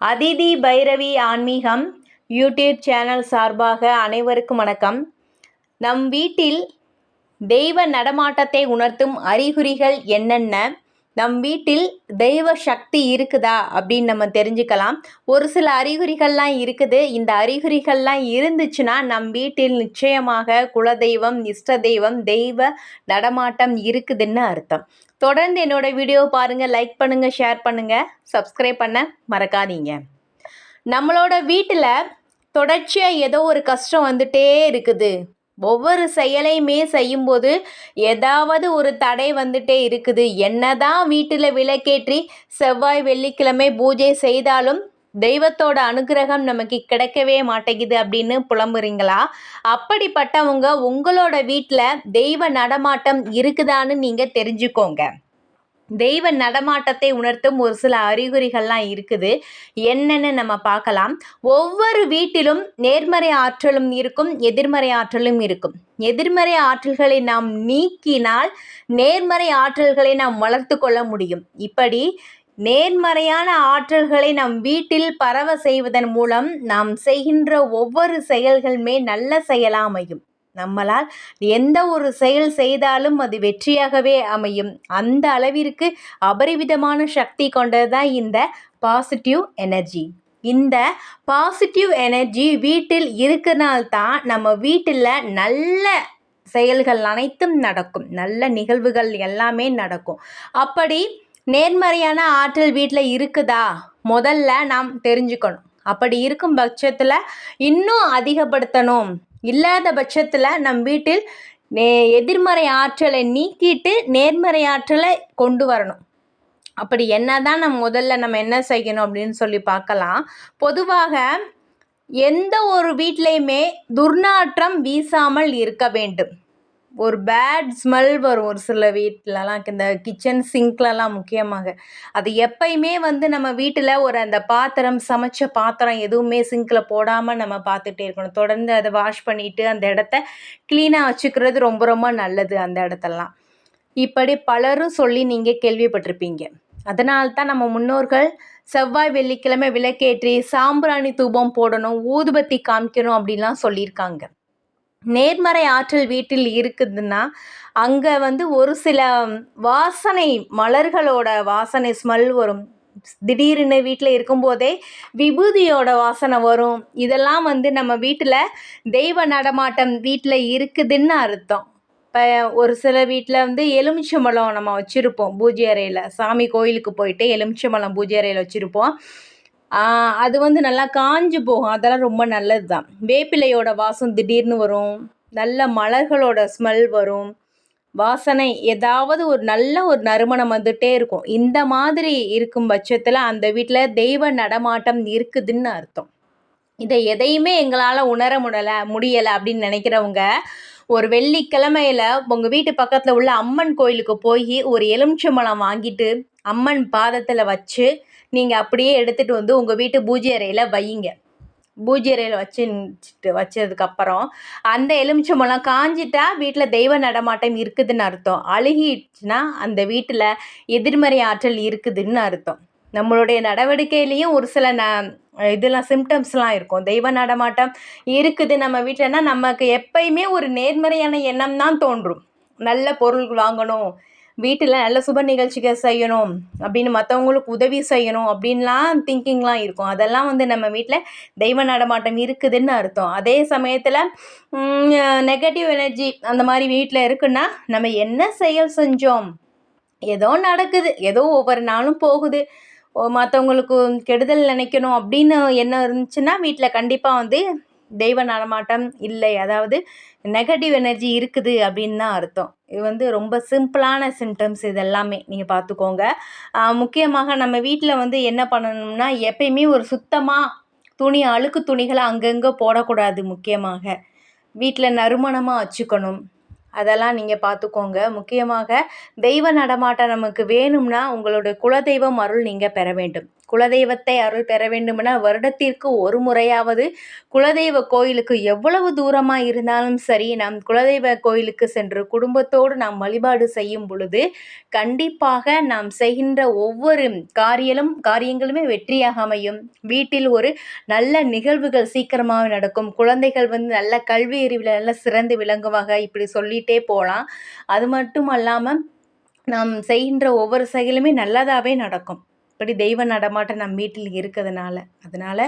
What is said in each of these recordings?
அதிதி பைரவி ஆன்மீகம் YouTube channel சார்பாக அனைவருக்கும் வணக்கம். நம் வீட்டில் தெய்வ நடமாட்டத்தை உணர்த்தும் அறிகுறிகள் என்னென்ன? நம் வீட்டில் தெய்வ சக்தி இருக்குதா அப்படின்னு நம்ம தெரிஞ்சுக்கலாம். ஒரு சில அறிகுறிகள்லாம் இருக்குது. இந்த அறிகுறிகள்லாம் இருந்துச்சுன்னா நம் வீட்டில் நிச்சயமாக குலதெய்வம் இஷ்ட தெய்வம் தெய்வ நடமாட்டம் இருக்குதுன்னு அர்த்தம். தொடர்ந்து என்னோட வீடியோ பாருங்கள் லைக் பண்ணுங்கள் ஷேர் பண்ணுங்கள் சப்ஸ்கிரைப் பண்ண மறக்காதீங்க. நம்மளோட வீட்டில் தொடர்ச்சியாக ஏதோ ஒரு கஷ்டம் வந்துட்டே இருக்குது. ஒவ்வொரு செயலையுமே செய்யும்போது ஏதாவது ஒரு தடை வந்துட்டே இருக்குது. என்னதான் வீட்டில் விளக்கேற்றி செவ்வாய் வெள்ளிக்கிழமை பூஜை செய்தாலும் தெய்வத்தோட அனுகிரகம் நமக்கு கிடைக்கவே மாட்டேங்குது அப்படின்னு புலம்புறீங்களா? அப்படிப்பட்டவங்க உங்களோட வீட்டில் தெய்வ நடமாட்டம் இருக்குதான்னு நீங்கள் தெரிஞ்சுக்கோங்க. தெய்வ நடமாட்டத்தை உணர்த்தும் ஒரு சில அறிகுறிகள்லாம் இருக்குது. என்னென்னு நம்ம பார்க்கலாம். ஒவ்வொரு வீட்டிலும் நேர்மறை ஆற்றலும் இருக்கும் எதிர்மறை ஆற்றலும் இருக்கும். எதிர்மறை ஆற்றல்களை நாம் நீக்கினால் நேர்மறை ஆற்றல்களை நாம் வளர்த்து கொள்ள முடியும். இப்படி நேர்மறையான ஆற்றல்களை நம் வீட்டில் பரவ செய்வதன் மூலம் நாம் செய்கின்ற ஒவ்வொரு செயல்களுமே நல்ல செயலாமையும் நம்மளால் எந்த ஒரு செயல் செய்தாலும் அது வெற்றியாகவே அமையும். அந்த அளவிற்கு அபரிவிதமான சக்தி கொண்டது தான் இந்த பாசிட்டிவ் எனர்ஜி இந்த பாசிட்டிவ் எனர்ஜி வீட்டில் இருக்கிறனால்தான் நம்ம வீட்டில் நல்ல செயல்கள் அனைத்தும் நடக்கும். நல்ல நிகழ்வுகள் எல்லாமே நடக்கும். அப்படி நேர்மறையான ஆற்றல் வீட்டில் இருக்குதா? முதல்ல நாம் தெரிஞ்சுக்கணும். அப்படி இருக்கும் பட்சத்தில் இன்னும் அதிகப்படுத்தணும். இல்லாத பட்சத்தில் நம் வீட்டில் நே எதிர்மறை ஆற்றலை நீக்கிட்டு நேர்மறை ஆற்றலை கொண்டு வரணும். அப்படி என்ன தான் நம்ம முதல்ல நம்ம என்ன செய்யணும் அப்படின்னு சொல்லி பார்க்கலாம். பொதுவாக எந்த ஒரு வீட்லேயுமே துர்நாற்றம் வீசாமல் இருக்க வேண்டும். ஒரு பேட் ஸ்மெல் வரும் ஒரு சில வீட்டிலலாம் இந்த கிச்சன் சிங்க்லலாம் முக்கியமாக. அது எப்பயுமே வந்து நம்ம வீட்டில் ஒரு அந்த பாத்திரம் சமைச்ச பாத்திரம் எதுவுமே சிங்கில் போடாமல் நம்ம பார்த்துட்டே இருக்கணும். தொடர்ந்து அதை வாஷ் பண்ணிவிட்டு அந்த இடத்த க்ளீனாக வச்சுக்கிறது ரொம்ப ரொம்ப நல்லது அந்த இடத்தெல்லாம். இப்படி பலரும் சொல்லி நீங்கள் கேள்விப்பட்டிருப்பீங்க. அதனால்தான் நம்ம முன்னோர்கள் செவ்வாய் வெள்ளிக்கிழமை விளக்கேற்றி சாம்பிராணி தூபம் போடணும் ஊதுபத்தி காமிக்கணும் அப்படின்லாம் சொல்லியிருக்காங்க. நேர்மறை ஆற்றல் வீட்டில் இருக்குதுன்னா அங்கே வந்து ஒரு சில வாசனை மலர்களோட வாசனை ஸ்மெல் வரும். திடீர்னு வீட்டில் இருக்கும்போதே விபூதியோட வாசனை வரும். இதெல்லாம் வந்து நம்ம வீட்டில் தெய்வ நடமாட்டம் வீட்டில் இருக்குதுன்னு அர்த்தம். இப்போ ஒரு சில வீட்டில் வந்து எலுமிச்சம்பழம் நம்ம வச்சுருப்போம். பூஜை அறையில். சாமி கோயிலுக்கு போயிட்டு எலுமிச்சம்பழம் பூஜை அறையில் வச்சுருப்போம். அது வந்து நல்லா காஞ்சு போகும். அதெல்லாம் ரொம்ப நல்லது தான் வேப்பிலையோட வாசம் திடீர்னு வரும். நல்ல மலர்களோட ஸ்மெல் வரும். வாசனை ஏதாவது ஒரு நல்ல ஒரு நறுமணம் வந்துகிட்டே இருக்கும். இந்த மாதிரி இருக்கும் பட்சத்தில் அந்த வீட்டில் தெய்வ நடமாட்டம் இருக்குதுன்னு அர்த்தம். இதை எதையுமே எங்களால் உணர முடியலை முடியலை அப்படின்னு நினைக்கிறவங்க ஒரு வெள்ளிக்கிழமையில உங்கள் வீட்டு பக்கத்தில் உள்ள அம்மன் கோயிலுக்கு போய் ஒரு எலுமிச்சம்பழம் வாங்கிட்டு அம்மன் பாதத்தில் வச்சு நீங்கள் அப்படியே எடுத்துகிட்டு வந்து உங்கள் வீட்டு பூஜை அறையில் வையுங்க. பூஜை அறையில் வச்சுட்டு வச்சதுக்கப்புறம் அந்த எலுமிச்சம்பழம் காஞ்சிட்டா வீட்டில் தெய்வ நடமாட்டம் இருக்குதுன்னு அர்த்தம். அழுகிடுச்சுன்னா அந்த வீட்டில் எதிர்மறை ஆற்றல் இருக்குதுன்னு அர்த்தம். நம்மளுடைய நடவடிக்கையிலையும் ஒரு சில ந இதெல்லாம் சிம்டம்ஸ்லாம் இருக்கும். தெய்வ நடமாட்டம் இருக்குது நம்ம வீட்டிலன்னா நமக்கு எப்பயுமே ஒரு நேர்மறையான எண்ணம் தான் தோன்றும். நல்ல பொருள் வாங்கணும். வீட்டில் நல்ல சுப நிகழ்ச்சிகள் செய்யணும். அப்படின்னு மற்றவங்களுக்கு உதவி செய்யணும். அப்படின்லாம் திங்கிங்லாம் இருக்கும். அதெல்லாம் வந்து நம்ம வீட்டில் தெய்வ நடமாட்டம் இருக்குதுன்னு அர்த்தம். அதே சமயத்தில் நெகட்டிவ் எனர்ஜி அந்த மாதிரி வீட்டில் இருக்குன்னா நம்ம என்ன செயல் செஞ்சோம்? ஏதோ நடக்குது. ஏதோ ஒவ்வொரு நாளும் போகுது. மற்றவங்களுக்கு கெடுதல் நினைக்கணும் அப்படின்னு என்ன இருந்துச்சுன்னா வீட்டில் கண்டிப்பாக வந்து தெய்வ நடமாட்டம் இல்லை. அதாவது நெகட்டிவ் எனர்ஜி இருக்குது அப்படின்னு தான் அர்த்தம். இது வந்து ரொம்ப சிம்பிளான சிம்டம்ஸ் இது எல்லாமே நீங்கள் பார்த்துக்கோங்க முக்கியமாக நம்ம வீட்டில் வந்து என்ன பண்ணணும்னா எப்பயுமே ஒரு சுத்தமாக துணி அழுக்கு துணிகளை அங்கங்கே போடக்கூடாது முக்கியமாக. வீட்டில் நறுமணமாக வச்சுக்கணும். அதெல்லாம் நீங்கள் பார்த்துக்கோங்க முக்கியமாக தெய்வ நடமாட்டம் நமக்கு வேணும்னா உங்களோட குலதெய்வம் அருள் நீங்கள் பெற வேண்டும். குலதெய்வத்தை அருள் பெற வேண்டுமென வருடத்திற்கு ஒரு முறையாவது குலதெய்வ கோயிலுக்கு எவ்வளவு தூரமாக இருந்தாலும் சரி நம் குலதெய்வ கோயிலுக்கு சென்று குடும்பத்தோடு நாம் வழிபாடு செய்யும் பொழுது கண்டிப்பாக நாம் செய்கின்ற ஒவ்வொரு காரியலும் காரியங்களுமே வெற்றியாக அமையும். வீட்டில் ஒரு நல்ல நிகழ்வுகள் சீக்கிரமாக நடக்கும். குழந்தைகள் வந்து நல்ல கல்வி அறிவில் நல்ல சிறந்து விளங்குவாங்க இப்படி சொல்லிகிட்டே போகலாம். அது மட்டும் அல்லாமல் நாம் செய்கின்ற ஒவ்வொரு செயலுமே நல்லதாகவே நடக்கும். இப்படி தெய்வ நடமாட்டம் நம் வீட்டில் இருக்கிறதுனால. அதனால்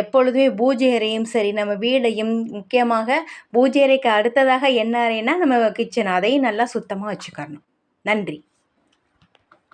எப்பொழுதுமே பூஜை அறையும் சரி நம்ம வீடையும் முக்கியமாக பூஜை அறைக்கு அடுத்ததாக என்ன அறைனா நம்ம கிச்சன் அதையும் நல்லா சுத்தமாக வச்சுக்கணும் நன்றி.